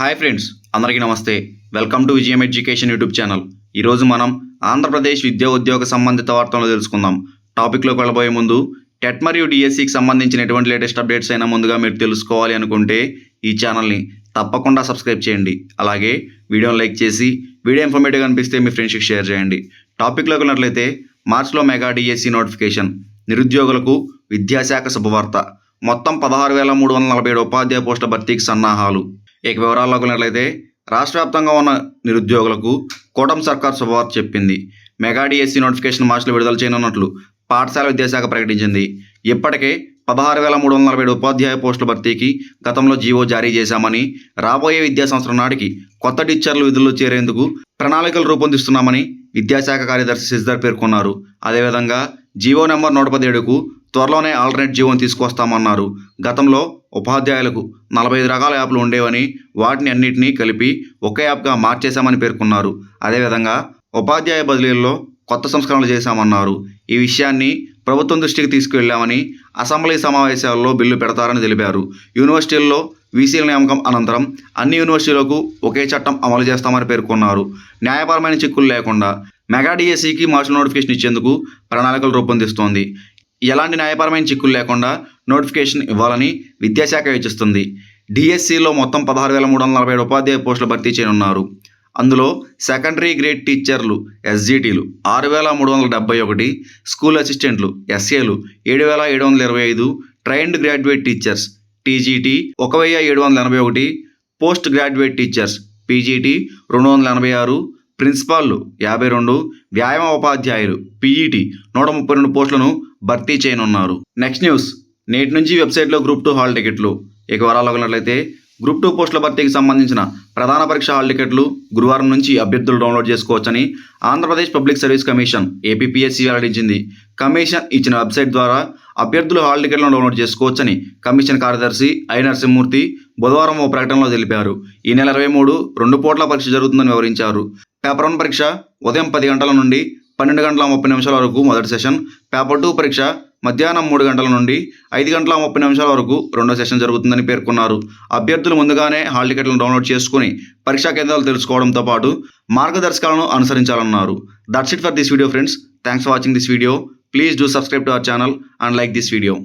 Hi friends అందరికీ నమస్తే. Welcome to Vijayam education YouTube channel. ఈరోజు మనం ఆంధ్రప్రదేశ్ విద్యా ఉద్యోగ సంబంధిత వార్తలను తెలుసుకుందాం. టాపిక్లోకి వెళ్ళబోయే ముందు టెట్ మరియు డిఎస్సికి సంబంధించిన ఎటువంటి లేటెస్ట్ అప్డేట్స్ అయినా ముందుగా మీరు తెలుసుకోవాలి అనుకుంటే ఈ ఛానల్ని తప్పకుండా సబ్స్క్రైబ్ చేయండి. అలాగే వీడియోని లైక్ చేసి వీడియో ఇన్ఫర్మేటివ్ అనిపిస్తే మీ ఫ్రెండ్స్కి షేర్ చేయండి. టాపిక్లోకి వెళ్ళినట్లయితే మార్చ్లో మెగా డిఎస్సి నోటిఫికేషన్ నిరుద్యోగులకు విద్యాశాఖ శుభవార్త. మొత్తం పదహారు వేల మూడు వందల నలభై ఏడు ఉపాధ్యాయ పోస్టుల భర్తీకి సన్నాహాలు. ఇక వివరాల్లోకి వెళ్ళినట్లయితే రాష్ట్ర వ్యాప్తంగా ఉన్న నిరుద్యోగులకు కూటమి సర్కార్ శుభవార్త చెప్పింది. మెగా డిఎస్సీ నోటిఫికేషన్ మార్చిలో విడుదల చేయనున్నట్లు పాఠశాల విద్యాశాఖ ప్రకటించింది. ఇప్పటికే పదహారు వేల మూడు వందల నలభై ఏడు ఉపాధ్యాయ పోస్టుల భర్తీకి గతంలో జీవో జారీ చేశామని రాబోయే విద్యా సంవత్సరం నాటికి కొత్త టీచర్లు విధుల్లో చేరేందుకు ప్రణాళికలు రూపొందిస్తున్నామని విద్యాశాఖ కార్యదర్శి సిద్ధార్ పేర్కొన్నారు. అదేవిధంగా జీవో నెంబర్ నూట పదిహేడుకు త్వరలోనే ఆల్టర్నేట్ జీవోని తీసుకొస్తామన్నారు గతంలో ఉపాధ్యాయులకు నలభై ఐదు రకాల యాప్లు ఉండేవని వాటిని అన్నింటినీ కలిపి ఒకే యాప్గా మార్చేశామని పేర్కొన్నారు. అదేవిధంగా ఉపాధ్యాయ బదిలీల్లో కొత్త సంస్కరణలు చేశామన్నారు. ఈ విషయాన్ని ప్రభుత్వం దృష్టికి తీసుకువెళ్ళామని అసెంబ్లీ సమావేశాల్లో బిల్లు పెడతారని తెలిపారు. యూనివర్సిటీల్లో వీసీల నియామకం అనంతరం అన్ని యూనివర్సిటీలకు ఒకే చట్టం అమలు చేస్తామని పేర్కొన్నారు. న్యాయపరమైన చిక్కులు లేకుండా మెగా డిఎస్సికి మార్చి నోటిఫికేషన్ ఇచ్చేందుకు ప్రణాళికలు రూపొందిస్తోంది. ఎలాంటి న్యాయపరమైన చిక్కులు లేకుండా నోటిఫికేషన్ ఇవ్వాలని విద్యాశాఖ యోచిస్తుంది డిఎస్సిలో మొత్తం పదహారు వేల మూడు వందల నలభై ఏడు ఉపాధ్యాయ పోస్టులు భర్తీ చేయనున్నారు. అందులో సెకండరీ గ్రేడ్ టీచర్లు ఎస్జిటీలు ఆరు వేల మూడు వందల డెబ్బై ఒకటి స్కూల్ అసిస్టెంట్లు ఎస్ఏలు ఏడు వేల ఏడు వందల ఇరవై ఐదు ట్రైన్డ్ గ్రాడ్యుయేట్ టీచర్స్ టీజీటీ ఒక వెయ్యి ఏడు వందల ఎనభై ఒకటి పోస్ట్ గ్రాడ్యుయేట్ టీచర్స్ పీజీటీ రెండు వందల ఎనభై ఆరు ప్రిన్సిపాల్లు యాభై రెండు వ్యాయామ ఉపాధ్యాయులు పీఈటీ నూట ముప్పై రెండు పోస్టులను భర్తీ చేయనున్నారు. Next news. నేటి నుంచి వెబ్సైట్లో గ్రూప్ టూ హాల్ టికెట్లు. ఇక వివరాలు ఉన్నట్లయితే గ్రూప్ టూ పోస్టుల భర్తీకి సంబంధించిన ప్రధాన పరీక్ష హాల్ టికెట్లు గురువారం నుంచి అభ్యర్థులు డౌన్లోడ్ చేసుకోవచ్చని Andhra Pradesh public service commission APPSC వెల్లడించింది. కమిషన్ ఇచ్చిన వెబ్సైట్ ద్వారా అభ్యర్థులు హాల్ టికెట్లను డౌన్లోడ్ చేసుకోవచ్చని కమిషన్ కార్యదర్శి ఐ. నరసింహమూర్తి బుధవారం ఓ ప్రకటనలో తెలిపారు. ఈ నెల ఇరవై మూడు రెండు పూట్ల పరీక్ష జరుగుతుందని వివరించారు. పేపర్ వన్ పరీక్ష ఉదయం పది గంటల నుండి పన్నెండు గంటల ముప్పై నిమిషాల వరకు మొదటి సెషన్ పేపర్ టూ పరీక్ష మధ్యాహ్నం మూడు గంటల నుండి ఐదు గంటల ముప్పై నిమిషాల వరకు రెండో సెషన్ జరుగుతుందని పేర్కొన్నారు. అభ్యర్థులు ముందుగానే హాల్ టికెట్లను డౌన్లోడ్ చేసుకుని పరీక్షా కేంద్రాలు తెలుసుకోవడంతో పాటు మార్గదర్శకాలను అనుసరించాలన్నారు. That's it for this video friends thanks for watching this video please do subscribe to our channel and like this video